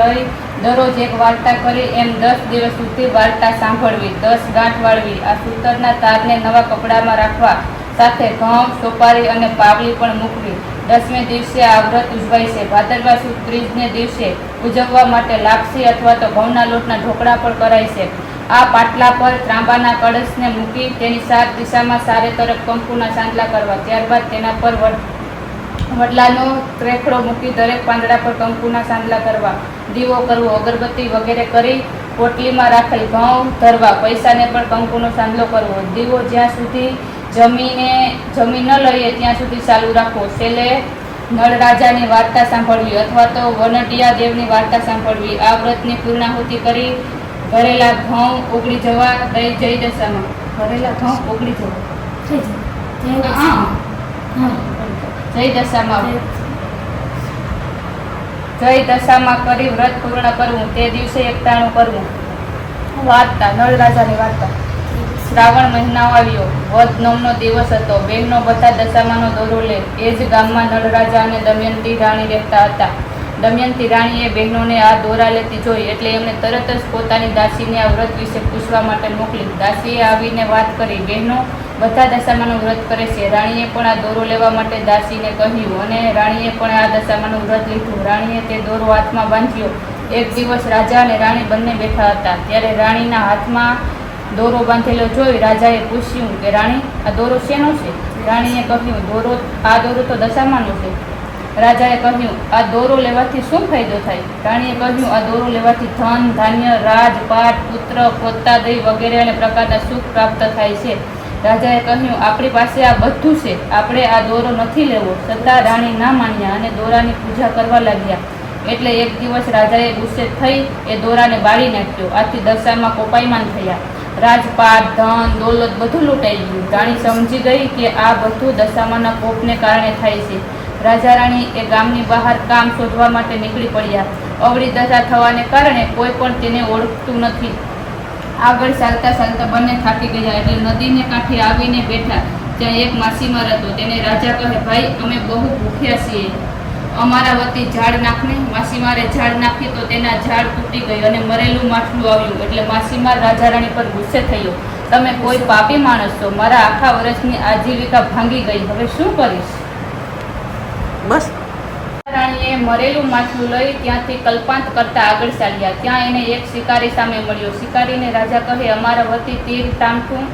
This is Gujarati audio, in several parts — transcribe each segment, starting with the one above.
લઈ દરરોજ એક વાર્તા કરી, એમ દસ દિવસ સુધી વાર્તા સાંભળવી, દસ ગાંઠ વાળવી. આ સૂતરના તારને નવા કપડામાં રાખવા સાથે ઘઉં, સોપારી અને પાવલી પણ મૂકવી. દસમે દિવસે આ વ્રત ઉજવાય છે. ભાદરવા સુદ ત્રીજને દિવસે ઉજવવા માટે લાપસી અથવા તો ઘઉંના લોટના ઢોકળા પણ કરાય છે. આ પાટલા પર ત્રાંબાના કળશને મૂકી તેની સાત દિશામાં સારે તરફ કંકુના સાંડલા કરવા. ત્યારબાદ તેના પર વડલાનો ત્રેખડો મૂકી દરેક પાંદડા પર કંકુના સાંદલા કરવા દીવો કરવો અગરબત્તી વગેરે કરી પોટલીમાં રાખેલ ઘઉં ધરવા પૈસાને પણ કંકુનો સાંદલો કરવો. દીવો જ્યાં સુધી જમીને જમી ન લઈએ ત્યાં સુધી ચાલુ રાખવો. છેલ્લે નળ રાજાની વાર્તા સાંભળવી અથવા તો વનટિયા દેવની વાર્તા સાંભળવી. આ વ્રતની પૂર્ણાહુતિ કરી ભરેલા ઘઉં ઉગડી જવા દઈ જઈ દશામાં ભરેલા ઘઉં ઉગડી જવા. હા. જય દશામાં જય દશામાં કરી વ્રત પૂર્ણ કરવું, તે દિવસે એકટાણું કરવું. વાર્તા નળ રાજાની વાર્તા. શ્રાવણ મહિનાઓ આવ્યો. વધ નોમનો દિવસ હતો. બેનનો બધા દશામાનો દોરો લે. એ જ ગામમાં નળરાજા અને દમયંતી રાણી રહેતા હતા. દમયંતી રાણીએ બહેનોને આ દોરા લેતી જોઈ એટલે એમણે તરત જ પોતાની દાસીને આ વ્રત વિશે પૂછવા માટે મોકલી. દાસીએ આવીને વાત કરી. બહેનો બધા દશામાનું વ્રત કરે છે. રાણીએ પણ આ દોરો લેવા માટે દાસીને કહ્યું અને રાણીએ પણ આ દશામાનું વ્રત લીધું. રાણીએ તે દોરો હાથમાં બાંધ્યો. એક દિવસ રાજા અને રાણી બંને બેઠા હતા. ત્યારે રાણીના હાથમાં દોરો બાંધેલો જોઈ રાજાએ પૂછ્યું કે, રાણી, આ દોરો શેનો છે? રાણીએ કહ્યું, દોરો, આ દોરો તો દશામાનો છે. રાજાએ કહ્યું, આ દોરો લેવાથી શું ફાયદો થાય? રાણીએ કહ્યું, આ દોરો લેવાથી ધન, ધાન્ય, રાજપાટ, પુત્ર પોતાદય વગેરે અને પ્રકારના સુખ પ્રાપ્ત થાય છે. રાજાએ કહ્યું, આપણી પાસે આ બધું છે. આપણે આ દોરો નથી લેવો. છતાં રાણી ના માન્યા અને દોરાની પૂજા કરવા લાગ્યા. એટલે એક દિવસ રાજાએ ગુસ્સે થઈ એ દોરાને બાળી નાખ્યો. આથી દશામાં કોપાયમાન થયા. રાજપાટ, ધન, દોલત બધું લૂંટાઈ ગયું. રાણી સમજી ગઈ કે આ બધું દશામાના કોપને કારણે થાય છે. રાજા રાણી એ ગામની બહાર કામ શોધવા માટે નીકળી પડ્યા. અવળી દશા થવાને કારણે કોઈ પણ તેને ઓળખતું નથી. આગળ ચાલતા ચાલતા બંને થાકી ગયા એટલે નદીને કાંઠે આવીને બેઠા. ત્યાં એક માસીમાર હતો. તેને રાજા કહે, ભાઈ, અમે બહુ ભૂખ્યા છીએ. અમારા વતી ઝાડ નાખને. માસીમારે ઝાડ નાખી તો તેના ઝાડ તૂટી ગયું અને મરેલું માછલું આવ્યું. એટલે માસીમાર રાજા રાણી પર ગુસ્સે થયો. તમે કોઈ પાપી માણસ છો. મારા આખા વર્ષની આજીવિકા ભાંગી ગઈ. હવે શું કરીશ? બસ મરેલું માછલું લઈ ત્યાંથી કલ્પાંત કરતા આગળ ચાલ્યા. ત્યાં એને એક શિકારી સામે મળ્યો. શિકારીને રાજા કહે, અમારા વતી તીર તામઠું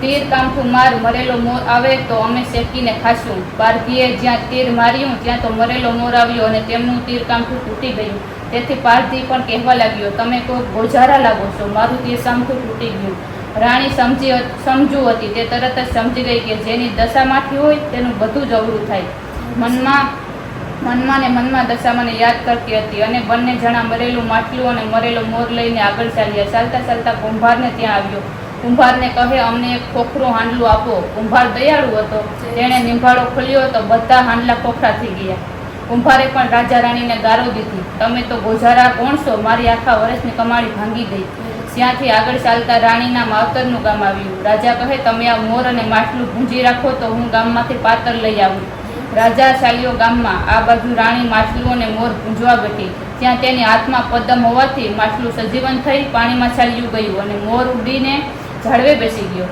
તીર કામઠું માર, મરેલો મોર આવે તો અમે શેકીને ખાશું. પારધીએ જ્યાં તીર માર્યું, ત્યાં તો મરેલો મોર આવ્યો અને તેમનું તીર કામઠું તૂટી ગયું. તેથી પારધી પણ કહેવા લાગ્યો, તમે કોઈ ગોજારા લાગો છો. મારું તીર કામઠું તૂટી ગયું. રાણી સમજી સમજુ હતી. તે તરત જ સમજી ગઈ કે જેની દશામાંથી હોય તેનું બધું જ અવરું થાય. મનમાં મનમાં ને મનમાં દશામાને યાદ કરતી હતી અને બંને જણા મરેલું માટલું અને મરેલો મોર લઈને આગળ ચાલ્યા. ચાલતા ચાલતા કુંભારને ત્યાં આવ્યો. કુંભારને કહે, અમને એક ખોખરું હાંડલું આપો. કુંભાર દયાળુ હતો. તેણે નિંભાળો ખોલ્યો તો બધા હાંડલા ખોખરા થઈ ગયા. કુંભારે પણ રાજા રાણીને ગારો દીધી. તમે તો ગોઝારા કોણ છો? મારી આખા વર્ષની કમાણી ભાંગી ગઈ. ત્યાંથી આગળ ચાલતા રાણીના માવતરનું ગામ આવ્યું. રાજા કહે, તમે આ મોર અને માટલું ભૂંજી રાખો તો હું ગામમાંથી પાતર લઈ આવું. રાજા ચાલ્યો ગામમાં આ બાજુ રાણી માછલું અને મોર પૂંજવા બેઠી. ત્યાં તેની હાથમાં પદમ હોવાથી માછલું સજીવન થઈ પાણીમાં ચાલ્યું ગયું અને મોર ઉડીને ઝાડવે બેસી ગયો.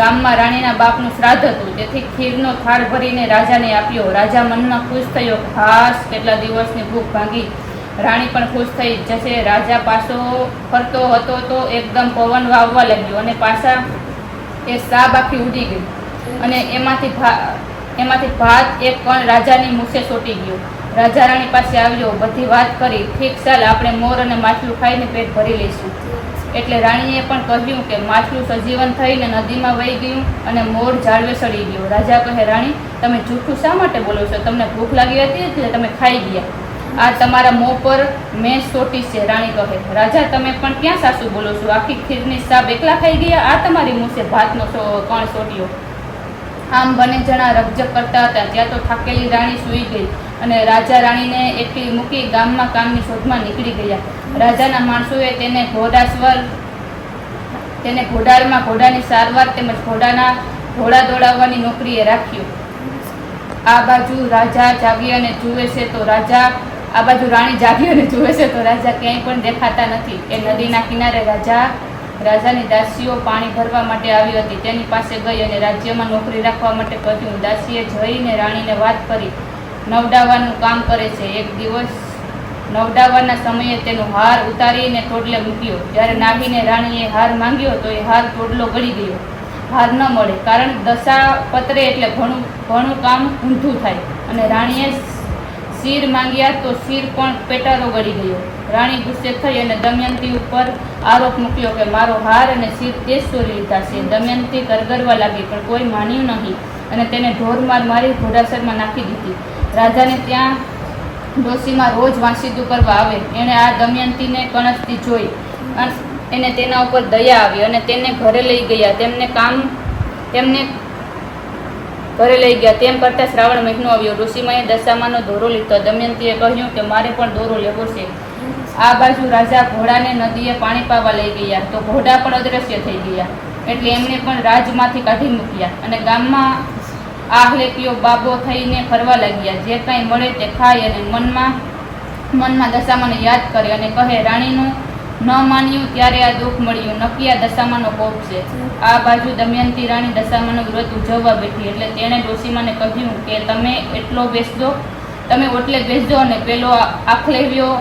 ગામમાં રાણીના બાપનું શ્રાદ્ધ હતું, તેથી ખીરનો થાળ ભરીને રાજાને આપ્યો. રાજા મનમાં ખુશ થયો. ખાસ કેટલા દિવસની ભૂખ ભાંગી. રાણી પણ ખુશ થઈ જશે. રાજા પાછો ફરતો હતો તો એકદમ પવન વાવવા લાગ્યો અને પાછા એ સાબ આખી ઉડી ગઈ. અને એમાંથી એમાંથી ભાત એક કણ રાજાની મૂછે સોટી ગયો. રાજા રાણી પાસે આવ્યો, બધી વાત કરી, ઠીક, ચાલ, આપણે મોર અને માછલું ખાઈને પેટ ભરી લઈશું. એટલે રાણીએ પણ કહ્યું કે, માછલું સજીવન થઈને નદીમાં વહી ગયું અને મોર ઝાડવે સડી ગયો. રાજા કહે, રાણી, તમે જૂઠું શા માટે બોલો છો? તમને ભૂખ લાગી હતી એટલે તમે ખાઈ ગયા. આ તમારા મોં પર મેં સોટી છે. રાણી કહે, રાજા, તમે પણ ક્યાં સાસુ બોલો છો? આખી ખીરની સાબ એકલા ખાઈ ગયા? આ તમારી મૂસે ભાતનો કણ સોટ્યો? આમ બંને જણા રકઝક કરતા હતા. ત્યાં તો થાકેલી રાણી સૂઈ ગઈ અને રાજા રાણીને એકલી મૂકી ગામમાં કામની શોધમાં નીકળી ગયા. રાજાના માણસોએ તેને ઘોડાસ્વર, તેને ઘોડાળમાં ઘોડાની સારવાર તેમજ ઘોડાના ઘોડા દોડાવવાની નોકરીએ રાખ્યો. આ બાજુ રાજા જાગી અને જુએ છે તો રાજા, આ બાજુ રાણી જાગી અને જુએ છે તો રાજા ક્યાંય પણ દેખાતા નથી. એ નદીના કિનારે રાજા રાજાની દાસીઓ પાણી ભરવા માટે આવી હતી. તેની પાસે ગઈ અને રાજ્યમાં નોકરી રાખવા માટે કહ્યું, દાસીએ જઈને રાણીને વાત કરી. નવડાવવાનું કામ કરે છે. એક દિવસ નવડાવવાના સમયે તેનો હાર ઉતારીને ટોડલે મૂક્યો. જ્યારે નાહીને રાણીએ હાર માંગ્યો, તો એ હાર ટોડલો ગળી ગયો. હાર ન મળે, કારણ દશા પત્રે એટલે ઘણું ઘણું કામ ઊંધું થાય. અને રાણીએ શીર માંગ્યા તો શીર પણ પેટારો ગળી ગયો. રાણી ગુસ્સે થઈ અને દમયંતી ઉપર આરોપ મૂક્યો કે મારો હાર અને શીર તે ચોરી લીધા છે. દમયંતી કરગરવા લાગી, પણ કોઈ માન્યું નહીં અને તેને ઢોરમાર મારી ઘોડાસરમાં નાખી દીધી. રાજાને ત્યાં ડોશીમાં રોજ વાંસીદું કરવા આવે. એણે આ દમયંતીને કણસતી જોઈ. એને તેના ઉપર દયા આવી અને તેને ઘરે લઈ ગયા. તેમને કામ, તેમને ઘરે લઈ ગયા. તેમ કરતાં શ્રાવણ મહિનો આવ્યો. ઋષિમાએ દશામાનો દોરો લીધો. દમયંતીએ કહ્યું કે, મારે પણ દોરો લેવો છે. આ બાજુ રાજા ઘોડાને નદીએ પાણી પાવા લઈ ગયા. તો ઘોડા પણ અદ્રશ્ય થઈ ગયા. એટલે એમણે પણ રાજમાંથી કાઢી મૂક્યા અને ગામમાં આહલેકીઓ બાબો થઈને ફરવા લાગ્યા. જે કાંઈ મળે તે ખાય અને મનમાં મનમાં દશામાને યાદ કરે અને કહે, રાણીનું ન માન્યું ત્યારે આ દુઃખ મળ્યું. નક્કી આ દશામાનો કોપ છે. આ બાજુ દમયંતી રાણી દશામાનું વ્રત ઉજવવા બેઠી એટલે તેણે ડોશીમાને કહ્યું કે તમે એટલો બેસજો. તમે ઓટલે બેસજો અને પેલો આ- આખલેવ્યો.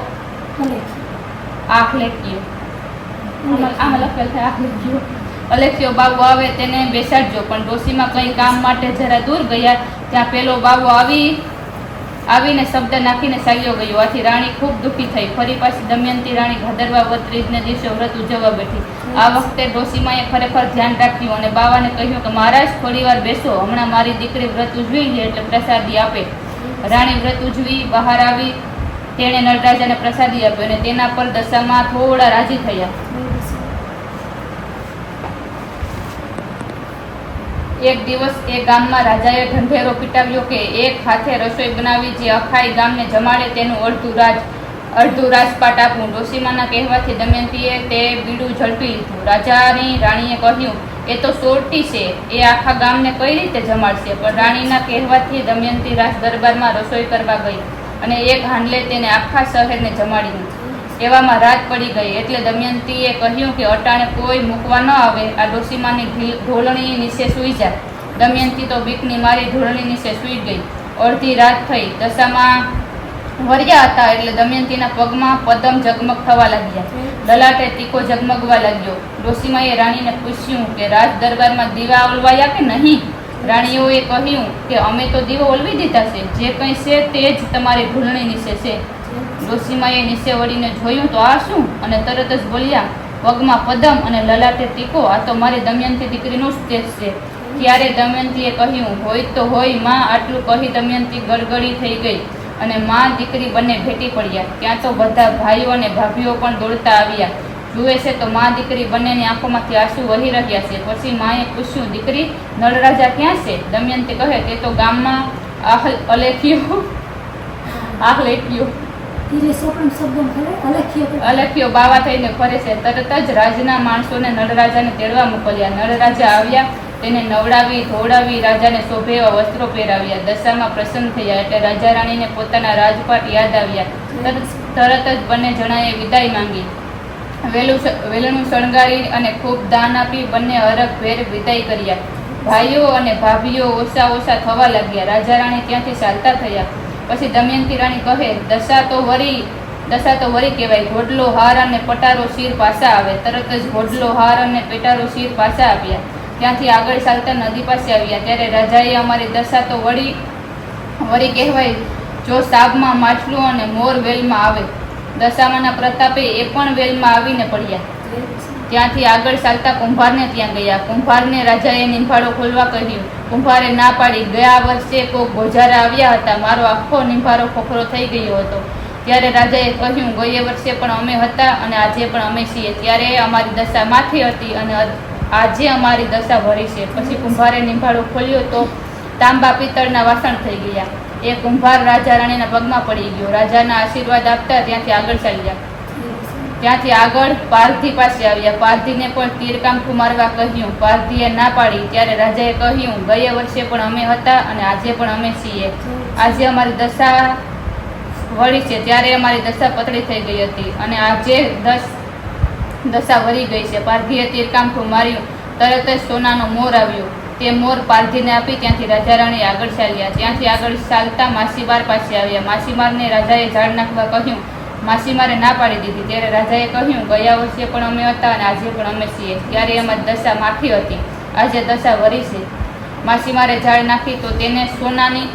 આખલેક્યો લેખ્યો આમાં લખેલ છે આખલેક્યો અલેખ્યો, બાબુ આવે તેને બેસાડજો. પણ ડોશીમાં કંઈ કામ માટે જરા દૂર ગયા. ત્યાં પેલો બાબુ આવી આવીને શબ્દ નાખીને સાગ્યો ગયો. આથી રાણી ખૂબ દુઃખી થઈ. ફરી પાછી દમયંતી રાણી ભાદરવા વત્રીજને દિવસે વ્રત ઉજવવા બેઠી. આ વખતે ડોસીમાએ ખરેખર ધ્યાન રાખ્યું અને બાવાને કહ્યું કે, મહારાજ, થોડીવાર બેસો. હમણાં મારી દીકરી વ્રત ઉજવી લે એટલે પ્રસાદી આપે. રાણી વ્રત ઉજવી, બહાર આવી, તેણે નરરાજાને પ્રસાદી આપ્યો અને તેના પર દશામાં થોડા રાજી થયા. એક દિવસ એ ગામમાં રાજાએ ઢંઢેરો પીટાવ્યો કે એક હાથે રસોઈ બનાવી જે અખાઈ ગામને જમાડે તેનું અડધું રાજ, અડધું રાજપાટ આપવું ડોશીમાના કહેવાથી દમયંતીએ તે બીડું ઝડપી લીધું. રાજાની રાણીએ કહ્યું, એ તો સોરટી છે. એ આખા ગામને કઈ રીતે જમાડશે? પણ રાણીના કહેવાથી દમયંતી રાજ દરબારમાં રસોઈ કરવા ગઈ અને એક હાંડલે તેને આખા શહેરને જમાડી દીધું. એવામાં રાત પડી ગઈ એટલે દમયંતીએ કહ્યું કે અટાણે કોઈ મૂકવા ન આવે. આ ડોસીમાની ઢીલ- ઢોલણી નીચે સૂઈ જાય. દમયંતી તો બીકની મારી ઢોલણી નીચે સૂઈ ગઈ. અડધી રાત થઈ. દશામાં વર્યા હતા એટલે દમયંતીના પગમાં પદમ ઝગમગ થવા લાગ્યા. લલાટે તીખો ઝગમગવા લાગ્યો. ડોસીમાએ રાણીને પૂછ્યું કે રાજ દરબારમાં દીવા ઓલવાયા કે નહીં? રાણીઓએ કહ્યું કે અમે તો દીવો ઓલવી દીધા છે. જે કંઈ છે તે જ તમારી ઢોલણી નીચે છે. ડોસીમાએ નીચે વળીને જોયું તો આ શું? અને તરત જ બોલ્યા પગમાં પદમ અને લલાટે તીકો આ તો મારી દમયંતી દીકરીનું જ તેજ છે. ત્યારે દમયંતીએ કહ્યું, હોય તો હોય, માં. આટલું કહી દમયંતી ગડગડી થઈ ગઈ અને માં દીકરી બંને ભેટી પડ્યા. ત્યાં તો બધા ભાઈઓ અને ભાભીઓ પણ દોડતા આવ્યા. જુએ છે તો માં દીકરી બંનેની આંખોમાંથી આંસુ વહી રહ્યા છે. પછી માએ પૂછ્યું દીકરી નળરાજા ક્યાં છે? દમયંતી કહે તે તો ગામમાં અલેખ્યો. ખરે અલખ્ય બાવા થઈને ફરે છે. તરત જ રાજના માણસોને નળરાજાને તેડવા મોકલ્યા. નળરાજા આવ્યા તેને નવડાવી ધોવડાવી રાજાને શોભે એવા વસ્ત્રો પહેરાવ્યા. દશામાં પ્રસન્ન થયા એટલે રાજા રાણીને પોતાના રાજપાટ યાદ આવ્યા. તરત જ બંને જણાએ વિદાય માંગી. વેલું વેલણું શણગારી અને ખૂબ દાન આપી બંને હરખ ભેર વિદાય કર્યા. ભાઈઓ અને ભાભીઓ ઓછા ઓછા થવા લાગ્યા. રાજા રાણી ત્યાંથી ચાલતા થયા. પછી દમયંતી રાણી કહે, દશા તો વરી, દશા તો વરી કહેવાય. ઘોડલો, હાર અને પટારો શીર પાછા આવે. તરત જ ઘોડલો, હાર અને પેટારો શીર પાછા આવ્યા. ત્યાંથી આગળ ચાલતા નદી પાસે આવ્યા. ત્યારે રાજાએ અમારી દશા તો વળી વળી કહેવાય, જો સાબમાં માછલું અને મોર વેલમાં આવે દશામાના પ્રતાપે એ પણ વેલમાં આવીને પડ્યા. ત્યાંથી આગળ ચાલતા કુંભારને ત્યાં ગયા. કુંભારને રાજાએ નિંભાળો ખોલવા કહ્યું, કુંભારે ના પાડી. ગયા વર્ષે કોક ગોજારા આવ્યા હતા. મારો આખો નિંભારો ખોખરો થઈ ગયો હતો. ત્યારે રાજાએ કહ્યું, ગયે વર્ષે પણ અમે હતા અને આજે પણ અમે છીએ. ત્યારે અમારી દશા માથી હતી અને આજે અમારી દશા ભરી છે. પછી કુંભારે નિંભાળો ખોલ્યો તો તાંબા પિત્તળના વાસણ થઈ ગયા. એ કુંભાર રાજા રાણીના પગમાં પડી ગયો. રાજાના આશીર્વાદ આપતા ત્યાંથી આગળ ચાલ્યા ત્યાંથી આગળ પારધી પાસે આવ્યા. પારધીને પણ તીરકામઠું મારવા કહ્યું. પારધીએ ના પાડી. ત્યારે રાજાએ કહ્યું, ગયા વર્ષે પણ અમે હતા અને આજે પણ અમે છીએ. આજે અમારી દશા વળી છે. ત્યારે અમારી દશા પતળી થઈ ગઈ હતી અને આજે દસ દશા વળી ગઈ છે. પારધીએ તીરકામઠું માર્યું. તરત જ સોનાનો મોર આવ્યો. તે મોર પાલધીને આપી ત્યાંથી રાજા રાણી આગળ ચાલ્યા. ત્યાંથી આગળ ચાલતા માસીમાર પાસે આવ્યા. માસીમારને રાજાએ ઝાડ નાખવા કહ્યું માસીમારે ના પાડી દીધી. ત્યારે રાજાએ કહ્યું, ગયા વર્ષે પણ અમે હતા અને આજે પણ અમે છીએ. ત્યારે એમાં દશા માખી હતી. આજે દશા વરી છે. માસીમારે ઝાડ નાખી તો તેને સોનાની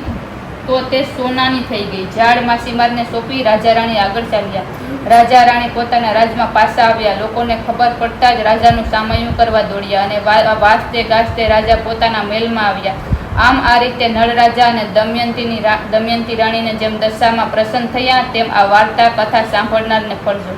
તો તે સોનાની થઈ ગઈ. ઝાડ માસીમારને સોંપી રાજા રાણી આગળ ચાલ્યા. રાજા રાણી પોતાના રાજમાં પાછા આવ્યા. લોકોને ખબર પડતા જ રાજાનું સામયું કરવા દોડ્યા અને વાંચતે ગાજતે રાજા પોતાના મહેલમાં આવ્યા. આમ આ રીતે નળ રાજા અને દમયંતીની દમયંતી રાણીને જેમ દશામાં પ્રસન્ન થયા, તેમ આ વાર્તા કથા સાંભળનારને ફળજો